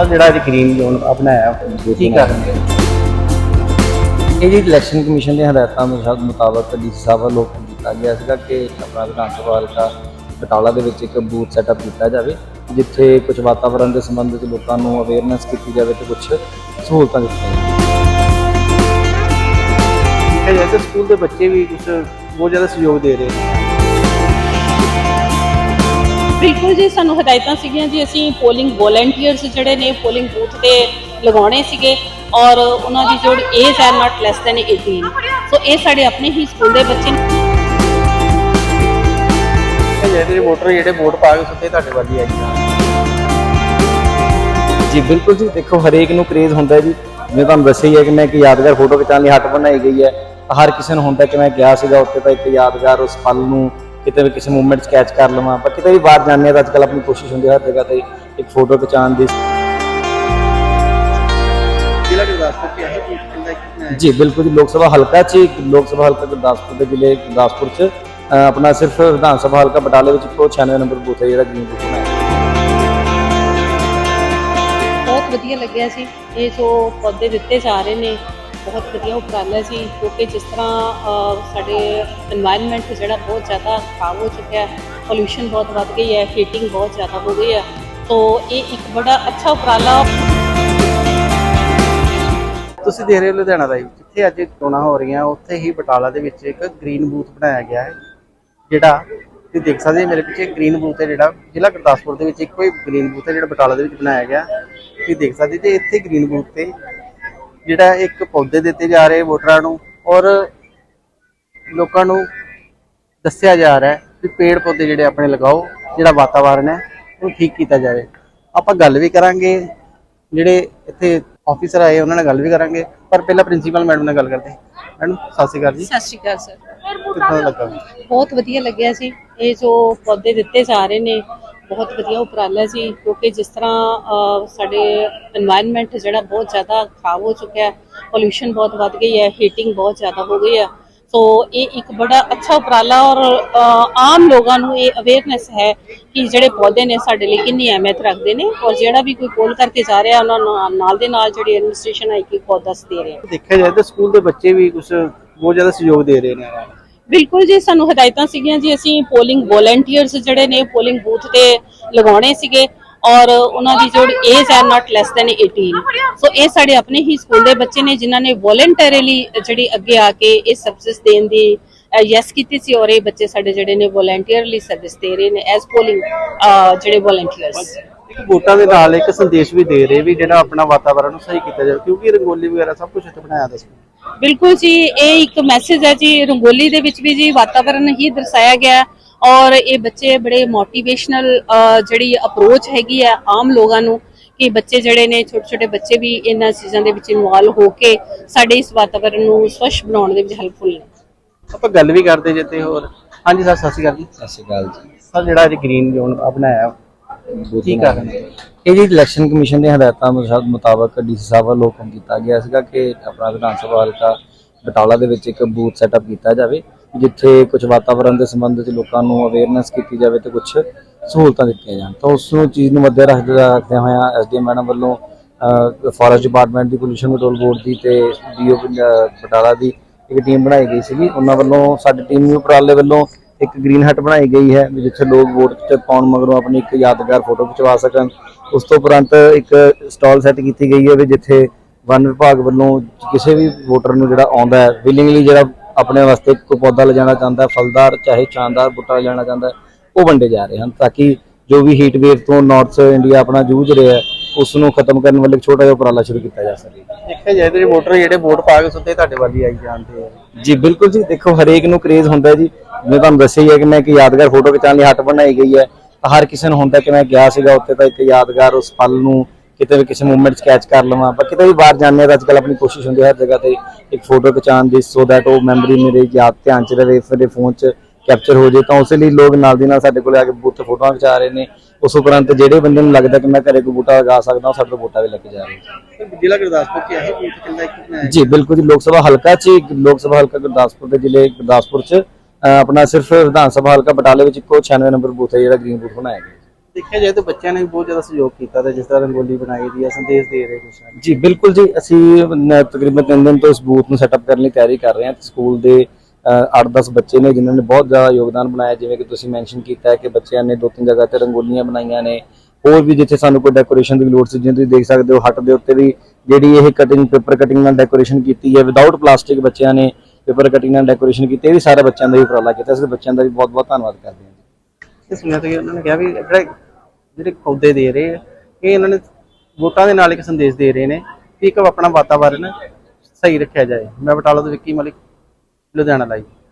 Sir ਜਿਹੜਾ ਇਹ green zone ਬਣਾਇਆ ਕੀ ਕਾਰਨ ਹੈ ਇਹ ਜੀ ਇਲੈਕਸ਼ਨ ਕਮਿਸ਼ਨ ਦੀਆਂ ਹਦਾਇਤਾਂ ਮੁਤਾਬਕ ਮੁਤਾਬਕ ਡੀਸੀ ਸਾਹਿਬ ਵੱਲੋਂ ਕੀਤਾ ਗਿਆ ਸੀਗਾ ਕਿ ਆਪਣਾ ਵਿਧਾਨ ਸਭਾ ਹਲਕਾ ਬਟਾਲਾ ਦੇ ਵਿੱਚ ਇੱਕ ਬੂਥ ਸੈਟਅਪ ਕੀਤਾ ਜਾਵੇ ਜਿੱਥੇ ਕੁਝ ਵਾਤਾਵਰਣ ਦੇ ਸੰਬੰਧ ਵਿੱਚ ਲੋਕਾਂ ਨੂੰ ਅਵੇਅਰਨੈਸ ਕੀਤੀ ਜਾਵੇ ਤੇ ਕੁਝ ਸਹੂਲਤਾਂ ਦਿੱਤੀਆਂ ਜਾਏ ਤਾਂ ਸਕੂਲ ਦੇ ਬੱਚੇ ਵੀ ਕੁਝ ਬਹੁਤ ਜ਼ਿਆਦਾ ਸਹਿਯੋਗ ਦੇ ਰਹੇ ਨੇ। ਬਿਲਕੁਲ ਜੀ ਸਾਨੂੰ ਹਦਾਇਤਾਂ ਸੀਗੀਆਂ ਜੀ ਅਸੀਂ ਪੋਲਿੰਗ ਵੋਲੰਟੀਅਰਸ ਜਿਹੜੇ ਨੇ ਪੋਲਿੰਗ ਬੂਥ ਤੇ ਲਗਾਉਣੇ ਸੀਗੇ ਔਰ ਉਹਨਾਂ ਦੀ ਜੋ ਏਜ ਹੈ ਨਾਟ ਲੈਸ ਦੈਨ 18 ਸੋ ਇਹ ਸਾਡੇ ਆਪਣੇ ਹੀ ਸਕੂਲ ਦੇ ਬੱਚੇ ਨੇ। ਦੇਖਿਆ ਜਾਏ ਤਾਂ ਵੋਟਰ ਜਿਹੜੇ ਵੋਟ ਪਾ ਕੇ ਸੁੱਤੇ ਤੁਹਾਡੇ ਵੱਲ ਹੀ ਆਈ ਜਾਣ ਜੀ ਬਿਲਕੁਲ ਜੀ ਦੇਖੋ ਹਰੇਕ ਨੂੰ ਕ੍ਰੇਜ਼ ਹੁੰਦਾ ਹੈ ਜੀ। ਜਿਵੇਂ ਤੁਹਾਨੂੰ ਦੱਸਿਆ ਹੀ ਹੈ ਕਿ ਮੈਂ ਇੱਕ ਯਾਦਗਾਰ ਫੋਟੋ ਖਿਚਾਉਣ ਲਈ ਹੱਟ ਬਣਾਈ ਗਈ ਹੈ। ਹਰ ਕਿਸੇ ਨੂੰ ਹੁੰਦਾ ਕਿ ਮੈਂ ਗਿਆ ਸੀਗਾ ਉੱਥੇ ਤਾਂ ਇੱਕ ਯਾਦਗਾਰ ਉਸ ਪਲ ਨੂੰ ਕਿਤੇ ਵੀ ਕਿਸੇ ਮੂਵਮੈਂਟ 'ਚ ਕੈਚ ਕਰ ਲਵਾਂ ਪਰ ਕਿਤੇ ਵੀ ਬਾਹਰ ਜਾਂਦੇ ਹਾਂ ਤਾਂ ਅੱਜਕੱਲ ਆਪਣੀ ਕੋਸ਼ਿਸ਼ ਹੁੰਦੀ ਹੈ ਹਰ ਜਗ੍ਹਾ ਤੇ ਇੱਕ ਫੋਟੋ ਖਿਚਾਉਣ ਦੀ। ਜ਼ਿਲ੍ਹਾ ਗੁਰਦਾਸਪੁਰ ਕਿੰਦਾ ਕਿੰਨਾ ਜੀ ਬਿਲਕੁਲ ਜੀ ਲੋਕ ਸਭਾ ਹਲਕਾ 'ਚ ਹੀ ਲੋਕ ਸਭਾ ਹਲਕਾ ਗੁਰਦਾਸਪੁਰ ਦੇ ਜ਼ਿਲ੍ਹੇ ਗੁਰਦਾਸਪੁਰ 'ਚ ਆਪਣਾ ਸਿਰਫ ਵਿਧਾਨ ਸਭਾ ਹਲਕਾ ਬਟਾਲੇ ਵਿੱਚ ਇੱਕੋ 96 ਨੰਬਰ ਬੂਥ ਹੈ ਜਿਹੜਾ ਗ੍ਰੀਨ ਬੂਥ ਬਣਾਇਆ। ਬਹੁਤ ਵਧੀਆ ਲੱਗਿਆ ਸੀ ਇਹ ਜੋ ਪੌਦੇ ਦਿੱਤੇ ਜਾ ਰਹੇ ਨੇ ਬਹੁਤ ਵਧੀਆ ਉਪਰਾਲਾ ਜੀ ਕਿਉਂਕਿ ਜਿਸ ਤਰ੍ਹਾਂ ਸਾਡੇ এনवायरमेंट ਜਿਹੜਾ ਬਹੁਤ ਜ਼ਿਆਦਾ ਖਰਾਬ ਹੋ ਚੁੱਕਿਆ ਹੈ ਪੋਲੂਸ਼ਨ ਬਹੁਤ ਵੱਧ ਗਈ ਹੈ ਹੀਟਿੰਗ ਬਹੁਤ ਜ਼ਿਆਦਾ ਹੋ ਗਈ ਹੈ, ਤੋ ਇਹ ਇੱਕ ਬੜਾ ਅੱਛਾ ਉਪਰਾਲਾ ਤੁਸੀਂ ਦੇਖ ਰਹੇ ਹੋ ਲੁਧਿਆਣਾ ਦਾ ਜਿੱਥੇ ਅੱਜ ਚੋਣਾਂ ਹੋ ਰਹੀਆਂ, ਉੱਥੇ ਹੀ ਬਟਾਲਾ ਦੇ ਵਿੱਚ ਇੱਕ ਗ੍ਰੀਨ ਬੂਥ ਬਣਾਇਆ ਗਿਆ ਹੈ, ਜਿਹੜਾ ਤੁਸੀਂ ਦੇਖ ਸਕਦੇ ਹੋ ਮੇਰੇ ਪਿੱਛੇ ਗ੍ਰੀਨ ਬੂਥ ਹੈ ਜਿਹੜਾ, ਜ਼ਿਲ੍ਹਾ ਗੁਰਦਾਸਪੁਰ ਦੇ ਵਿੱਚ ਇੱਕੋ ਹੀ ਗ੍ਰੀਨ ਬੂਥ ਹੈ ਜਿਹੜਾ ਬਟਾਲਾ ਦੇ ਵਿੱਚ ਬਣਾਇਆ ਗਿਆ ਤੁਸੀਂ ਦੇਖ ਸਕਦੇ ਤੇ ਇੱਥੇ ਗ੍ਰੀਨ ਬੂਥ ਤੇ ਜਿਹੜਾ ਇੱਕ ਪੌਦੇ ਦਿੱਤੇ ਜਾ ਰਹੇ ਵੋਟਰਾਂ ਨੂੰ ਔਰ ਲੋਕਾਂ ਨੂੰ ਦੱਸਿਆ ਜਾ ਰਿਹਾ ਹੈ ਕਿ ਪੇੜ ਪੌਦੇ ਜਿਹੜੇ ਆਪਣੇ ਲਗਾਓ ਜਿਹੜਾ ਵਾਤਾਵਰਨ ਹੈ ਉਹ ਠੀਕ ਕੀਤਾ ਜਾਵੇ। ਆਪਾਂ ਗੱਲ ਵੀ ਕਰਾਂਗੇ ਜਿਹੜੇ ਇੱਥੇ ਆਫੀਸਰ ਆਏ ਉਹਨਾਂ ਨਾਲ ਗੱਲ ਵੀ ਕਰਾਂਗੇ। ਪਰ ਪਹਿਲਾਂ ਪ੍ਰਿੰਸੀਪਲ ਮੈਡਮ ਨਾਲ ਗੱਲ ਕਰਦੇ ਹਾਂ। ਮੈਡਮ ਸਤਿ ਸ਼੍ਰੀ ਅਕਾਲ ਜੀ। ਸਤਿ ਸ਼੍ਰੀ ਅਕਾਲ ਸਰ। ਲੱਗਾ? ਬਹੁਤ ਵਧੀਆ ਲੱਗਿਆ ਸੀ ਇਹ ਜੋ ਪੌਦੇ ਦਿੱਤੇ ਜਾ ਰਹੇ ਨੇ ਬਹੁਤ ਵਧੀਆ ਉਪਰਾਲਾ ਜੀ ਕਿਉਂਕਿ ਜਿਸ ਤਰ੍ਹਾਂ ਸਾਡੇ এনवायरमेंट ਜਿਹੜਾ ਬਹੁਤ ਜ਼ਿਆਦਾ ਖਰਾਬ ਹੋ ਚੁੱਕਿਆ ਹੈ ਪੋਲੂਸ਼ਨ ਬਹੁਤ ਵੱਧ ਗਈ ਹੈ ਹੀਟਿੰਗ ਬਹੁਤ ਜ਼ਿਆਦਾ ਹੋ ਗਈ ਹੈ। ਸੋ ਇਹ ਇੱਕ ਬੜਾ ਅੱਛਾ ਉਪਰਾਲਾ ਔਰ ਆਮ ਲੋਕਾਂ ਨੂੰ ਇਹ ਅਵੇਅਰਨੈਸ ਹੈ ਕਿ ਜਿਹੜੇ ਪੌਦੇ ਨੇ ਸਾਡੇ ਲਈ ਕਿੰਨੀ ਅਹਿਮੀਅਤ ਰੱਖਦੇ ਨੇ ਔਰ ਜਿਹੜਾ ਵੀ ਕੋਈ ਕੋਲ ਕਰਕੇ ਜਾ ਰਿਹਾ, ਉਹਨਾਂ ਨੂੰ ਨਾਲ ਦੇ ਨਾਲ ਜਿਹੜੀ ਐਡਮਿਨਿਸਟ੍ਰੇਸ਼ਨ ਹੈ ਕਿ ਪੌਦਾ ਦੇ ਰਹੀ ਦੇਖਿਆ ਜਾਏ ਤਾਂ ਸਕੂਲ ਦੇ ਬੱਚੇ ਵੀ ਕੁਝ ਬਹੁਤ ਜ਼ਿਆਦਾ ਸਹਿਯੋਗ ਦੇ ਰਹੇ ਨੇ। ਬਿਲਕੁਲ ਜੀ, ਸਾਨੂੰ ਹਦਾਇਤਾਂ ਸੀਗੀਆਂ ਜੀ, ਅਸੀਂ ਪੋਲਿੰਗ ਵੋਲੰਟੀਅਰਸ ਜਿਹੜੇ ਨੇ ਪੋਲਿੰਗ ਬੂਥ ਤੇ ਲਗਾਉਣੇ ਸੀਗੇ ਔਰ ਉਹਨਾਂ ਦੀ ਜੋ ਏਜ ਹੈ ਨਾਟ ਲੈਸ ਦੈਨ 18 ਸੋ ਇਹ ਸਾਡੇ ਆਪਣੇ ਹੀ ਸਕੂਲ ਦੇ ਬੱਚੇ ਨੇ ਜਿਨ੍ਹਾਂ ਨੇ ਵੋਲੰਟਰੀਲੀ ਜਿਹੜੀ ਅੱਗੇ ਆ ਕੇ ਇਹ ਸਰਵਿਸ ਦੇਣ ਦੀ ਯੈਸ ਕੀਤੀ ਸੀ ਔਰ ਇਹ ਬੱਚੇ ਸਾਡੇ ਜਿਹੜੇ ਨੇ ਵੋਲੰਟੀਅਰਲੀ ਸਰਵਿਸ ਦੇ ਰਹੇ ਨੇ ਐਸ ਪੋਲਿੰਗ ਜਿਹੜੇ ਵੋਲੰਟੀਅਰਸ ਇੱਕ ਵੋਟਾਂ ਦੇ ਨਾਲ ਇੱਕ ਸੰਦੇਸ਼ ਵੀ ਦੇ ਰਹੇ ਵੀ ਜਿਹੜਾ ਆਪਣਾ ਵਾਤਾਵਰਨ ਨੂੰ ਸਹੀ ਕੀਤਾ ਜਾਵੇ, ਕਿਉਂਕਿ ਰੰਗੋਲੀ ਵਗੈਰਾ ਸਭ ਕੁਝ ਇੱਥੇ ਬਣਾਇਆ ਦੱਸੋ। ਬਿਲਕੁਲ ਜੀ ਇਹ ਇੱਕ ਮੈਸੇਜ ਹੈ ਜੀ ਰੰਗੋਲੀ ਦੇ ਵਿੱਚ ਵੀ ਜੀ ਵਾਤਾਵਰਣ ਹੀ ਦਰਸਾਇਆ ਗਿਆ ਔਰ ਇਹ ਬੱਚੇ ਬੜੇ ਮੋਟੀਵੇਸ਼ਨਲ ਜਿਹੜੀ ਅਪਰੋਚ ਹੈਗੀ ਆ ਆਮ ਲੋਕਾਂ ਨੂੰ ਕਿ ਬੱਚੇ ਜਿਹੜੇ ਨੇ ਛੋਟੇ ਛੋਟੇ ਬੱਚੇ ਵੀ ਇਹਨਾਂ ਚੀਜ਼ਾਂ ਦੇ ਵਿੱਚ ਇਨਵੋਲਵ ਹੋ ਕੇ ਸਾਡੇ ਇਸ ਵਾਤਾਵਰਣ ਨੂੰ ਸਵੱਛ ਬਣਾਉਣ ਦੇ ਵਿੱਚ ਹੈਲਪਫੁਲ ਨੇ। ਆਪਾਂ ਗੱਲ ਵੀ ਕਰਦੇ ਜੇ ਤੇ ਹੋਰ। ਹਾਂਜੀ ਸਰ ਸਤਿ ਸ਼੍ਰੀ ਅਕਾਲ ਜੀ। ਸਤਿ ਸ਼੍ਰੀ ਅਕਾਲ ਜੀ। ਸਰ ਜਿਹੜਾ ਅੱਜ ਗ੍ਰੀਨ ਜ਼ੋਨ ਬਣਾਇਆ ਕੀ ਕਾਰਨ? ਹੈ। ਇਹ ਜੀ ਇਲੈਕਸ਼ਨ ਕਮਿਸ਼ਨ ਦੀਆਂ ਹਦਾਇਤਾਂ ਮੁਤਾਬਕ- ਮੁਤਾਬਕ ਡੀਸੀ ਸਾਹਿਬ ਵੱਲੋਂ ਹੁਕਮ ਕੀਤਾ ਗਿਆ ਸੀਗਾ ਕਿ ਆਪਣਾ ਵਿਧਾਨ ਸਭਾ ਹਲਕਾ ਬਟਾਲਾ ਦੇ ਵਿੱਚ ਇੱਕ ਬੂਥ ਸੈਟਅਪ ਕੀਤਾ ਜਾਵੇ ਜਿੱਥੇ ਕੁਝ ਵਾਤਾਵਰਣ ਦੇ ਸੰਬੰਧ ਵਿੱਚ ਲੋਕਾਂ ਨੂੰ ਅਵੇਅਰਨੈਸ ਕੀਤੀ ਜਾਵੇ ਤੇ ਕੁਝ ਸਹੂਲਤਾਂ ਦਿੱਤੀਆਂ ਜਾਣ। ਤਾਂ ਉਸ ਨੂੰ ਚੀਜ਼ ਨੂੰ ਮੱਦੇ ਰੱਖਦੇ ਰੱਖਦੇ ਹੋਇਆ ਐਸਡੀਐਮ ਮੈਡਮ ਵੱਲੋਂ ਫੋਰੈਸਟ ਡਿਪਾਰਟਮੈਂਟ ਦੀ ਪੋਲੂਸ਼ਨ ਕੰਟਰੋਲ ਬੋਰਡ ਦੀ ਤੇ ਡੀਓ ਬਟਾਲਾ ਦੀ ਇੱਕ ਟੀਮ ਬਣਾਈ ਗਈ ਸੀਗੀ। ਉਹਨਾਂ ਵੱਲੋਂ ਸਾਡੀ ਟੀਮ ਨੂੰ ਉਪਰਾਲੇ ਵੱਲੋਂ ਇੱਕ ਗ੍ਰੀਨ ਹਟ ਬਣਾਈ ਗਈ ਹੈ ਜਿੱਥੇ ਲੋਕ ਵੋਟ ਪਾਉਣ ਮਗਰੋਂ ਆਪਣੀ ਇੱਕ ਯਾਦਗਾਰ ਫੋਟੋ ਖਿਚਵਾ ਸਕਣ। ਉਸ ਤੋਂ ਉਪਰੰਤ ਇੱਕ ਸਟਾਲ ਸੈੱਟ ਕੀਤੀ ਗਈ ਹੈ ਵੀ ਜਿੱਥੇ ਵਨ ਵਿਭਾਗ ਵੱਲੋਂ ਕਿਸੇ ਵੀ ਵੋਟਰ ਨੂੰ ਜਿਹੜਾ ਆਉਂਦਾ ਹੈ ਵਿਲਿੰਗਲੀ ਜਿਹੜਾ ਆਪਣੇ ਵਾਸਤੇ ਕੋਈ ਪੌਦਾ ਲਿਜਾਣਾ ਚਾਹੁੰਦਾ ਹੈ ਫਲਦਾਰ ਚਾਹੇ ਸ਼ਾਨਦਾਰ ਬੂਟਾ ਲਿਜਾਣਾ ਚਾਹੁੰਦਾ ਉਹ ਵੰਡੇ ਜਾ ਰਹੇ ਹਨ ਤਾਂ ਕਿ ਜੋ ਵੀ ਹੀਟ ਵੇਵ ਤੋਂ ਨਾਰਥ ਇੰਡੀਆ ਆਪਣਾ ਜੂਝ ਰਿਹਾ ਹੈ ਉਸ ਨੂੰ ਖਤਮ ਕਰਨ ਵੱਲ ਇੱਕ ਛੋਟਾ ਜਿਹਾ ਉਪਰਾਲਾ ਸ਼ੁਰੂ ਕੀਤਾ ਜਾ ਸਕੇ। ਦੇਖਿਆ ਜਾਏ ਤਾਂ ਵੋਟਰ ਜਿਹੜੇ ਵੋਟ ਪਾ ਕੇ ਸੁੱਤੇ ਤੁਹਾਡੇ ਵੱਲ ਹੀ ਆਈ ਜਾਂਦੇ ਜੀ ਬਿਲਕੁਲ ਜੀ ਦੇਖੋ ਹਰੇਕ ਨੂੰ ਕ੍ਰੇਜ਼ ਹੁੰਦਾ ਜੀ। ਜਿਵੇਂ ਤੁਹਾਨੂੰ ਦੱਸਿਆ ਹੀ ਹੈ ਕਿ ਮੈਂ ਇੱਕ ਯਾਦਗਾਰ ਫੋਟੋ ਖਿਚਾਉਣ ਲਈ ਹੱਟ ਬਣਾਈ ਗਈ ਹੈ। ਤਾਂ ਹਰ ਕਿਸੇ ਨੂੰ ਹੁੰਦਾ ਕਿ ਮੈਂ ਗਿਆ ਸੀਗਾ ਉੱਥੇ ਤਾਂ ਇੱਕ ਯਾਦਗਾਰ ਉਸ ਪਲ ਨੂੰ ਕਿਤੇ ਵੀ ਕਿਸੇ ਮੂਵਮੈਂਟ 'ਚ ਕੈਚ ਕਰ ਲਵਾਂ। ਪਰ ਕਿਤੇ ਵੀ ਬਾਹਰ ਜਾਂਦੇ ਹਾਂ ਤਾਂ ਅੱਜਕੱਲ ਆਪਣੀ ਕੋਸ਼ਿਸ਼ ਹੁੰਦੀ ਹੈ ਹਰ ਜਗ੍ਹਾ ਤੇ ਇੱਕ ਫੋਟੋ ਖਿਚਾਉਣ ਦੀ ਸੋ ਦੈਟ ਉਹ ਮੈਮਰੀ ਮੇਰੇ ਯਾਦ ਧਿਆਨ 'ਚ ਰਹੇ ਮੇਰੇ ਫੋਨ 'ਚ ਕੈਪਚਰ ਹੋ ਜੇ। ਤਾਂ ਉਸੇ ਲਈ ਲੋਕ ਨਾਲ ਦੀ ਨਾਲ ਸਾਡੇ ਕੋਲ ਆ ਕੇ ਬੂਥ ਫੋਟੋਆਂ ਖਿਚਾ ਰਹੇ ਨੇ। ਉਸ ਉਪਰੰਤ ਜਿਹੜੇ ਬੰਦੇ ਨੂੰ ਲੱਗਦਾ ਕਿ ਮੈਂ ਘਰੇ ਕੋਈ ਬੂਟਾ ਲਗਾ ਸਕਦਾ ਉਹ ਸਾਡੇ ਤੋਂ ਬੂਟਾ ਵੀ ਲੈ ਕੇ ਜਾ ਰਹੇ ਨੇ। ਜ਼ਿਲ੍ਹਾ ਗੁਰਦਾਸਪੁਰ ਚ ਇਹ ਕਿੰਦਾ ਕਿੰਨਾ ਜੀ ਬਿਲਕੁਲ ਜੀ ਲੋਕ ਸਭਾ ਹਲਕਾ ਚ ਲੋਕ ਸਭਾ ਹਲਕਾ ਗੁਰਦਾਸਪੁਰ ਦੇ ਜ਼ਿਲ੍ਹੇ ਗੁਰਦਾਸਪੁਰ ਚ। ਆਪਣਾ ਸਿਰਫ ਵਿਧਾਨ ਸਭਾ ਹਲਕਾ ਬਟਾਲੇ ਵਿੱਚ ਇੱਕੋ 96 ਨੰਬਰ ਬੂਥ ਹੈ ਜਿਹੜਾ ਗ੍ਰੀਨ ਬੂਥ ਬਣਾਇਆ ਗਿਆ ਦੇਖਿਆ ਜਾਏ ਤਾਂ ਬੱਚਿਆਂ ਨੇ ਵੀ ਬਹੁਤ ਜ਼ਿਆਦਾ ਸਹਿਯੋਗ ਕੀਤਾ ਤੇ ਜਿਸ ਤਰ੍ਹਾਂ ਰੰਗੋਲੀ ਬਣਾਈ ਦੀ ਹੈ ਸੰਦੇਸ਼ ਦੇ ਰਹੇ ਕੁਛ ਜੀ ਬਿਲਕੁਲ ਜੀ ਅਸੀਂ ਨ- ਤਕਰੀਬਨ ਤਿੰਨ ਦਿਨ ਤੋਂ ਇਸ ਬੂਥ ਨੂੰ ਸੈਟਅਪ ਕਰਨ ਲਈ ਤਿਆਰੀ ਕਰ ਰਹੇ ਹਾਂ ਸਕੂਲ ਦੇ 8-10 ਬੱਚੇ ਨੇ ਜਿਨ੍ਹਾਂ ਨੇ ਬਹੁਤ ਜ਼ਿਆਦਾ ਯੋਗਦਾਨ ਬਣਾਇਆ ਜਿਵੇਂ ਕਿ ਤੁਸੀਂ ਮੈਂਸ਼ਨ ਕੀਤਾ ਹੈ ਕਿ ਬੱਚਿਆਂ ਨੇ ਦੋ ਤਿੰਨ ਜਗ੍ਹਾ ਤੇ ਰੰਗੋਲੀਆਂ ਬਣਾਈਆਂ ਨੇ। ਹੋਰ ਵੀ ਜਿੱਥੇ ਸਾਨੂੰ ਕੋਈ ਡੈਕੋਰੇਸ਼ਨ ਦੀ ਲੋੜ ਸੀ ਜਿਵੇਂ ਤੁਸੀਂ ਦੇਖ ਸਕਦੇ ਹੋ ਹੱਟ ਦੇ ਉੱਤੇ ਵੀ ਜਿਹੜੀ ਇਹ ਕਟਿੰਗ ਪੇਪਰ ਕਟਿੰਗ ਨਾਲ ਡੈਕੋਰੇਸ਼ਨ ਕੀਤੀ ਹੈ ਵਿਦਆਊਟ ਪਲਾਸਟਿਕ ਬੱਚਿਆਂ ਨੇ ਪੇਪਰ ਕਟਿੰਗ ਨਾਲ ਡੈਕੋਰੇਸ਼ਨ ਕੀਤੀ, ਇਹ ਵੀ ਸਾਰੇ ਬੱਚਿਆਂ ਦਾ ਹੀ ਉਪਰਾਲਾ ਕੀਤਾ। ਅਸੀਂ ਬੱਚਿਆਂ ਦਾ ਵੀ ਬਹੁਤ ਬਹੁਤ ਧੰਨਵਾਦ ਕਰਦੇ ਹਾਂ ਜੀ। ਇਹ ਸੁਣਿਆ ਤੇ ਉਹਨਾਂ ਨੇ ਕਿਹਾ ਵੀ ਜਿਹੜੇ ਜਿਹੜੇ ਪੌਦੇ ਦੇ ਰਹੇ ਆ, ਇਹ ਇਹਨਾਂ ਨੇ ਵੋਟਾਂ ਦੇ ਨਾਲ ਇੱਕ ਸੰਦੇਸ਼ ਦੇ ਰਹੇ ਨੇ ਕਿ ਇੱਕ ਆਪਣਾ ਵਾਤਾਵਰਨ ਸਹੀ ਰੱਖਿਆ ਜਾਏ। ਮੈਂ ਬਟਾਲਾ ਤੋਂ ਵਿੱਕੀ ਮਲਿਕ, ਲੁਧਿਆਣਾ ਲਾਈ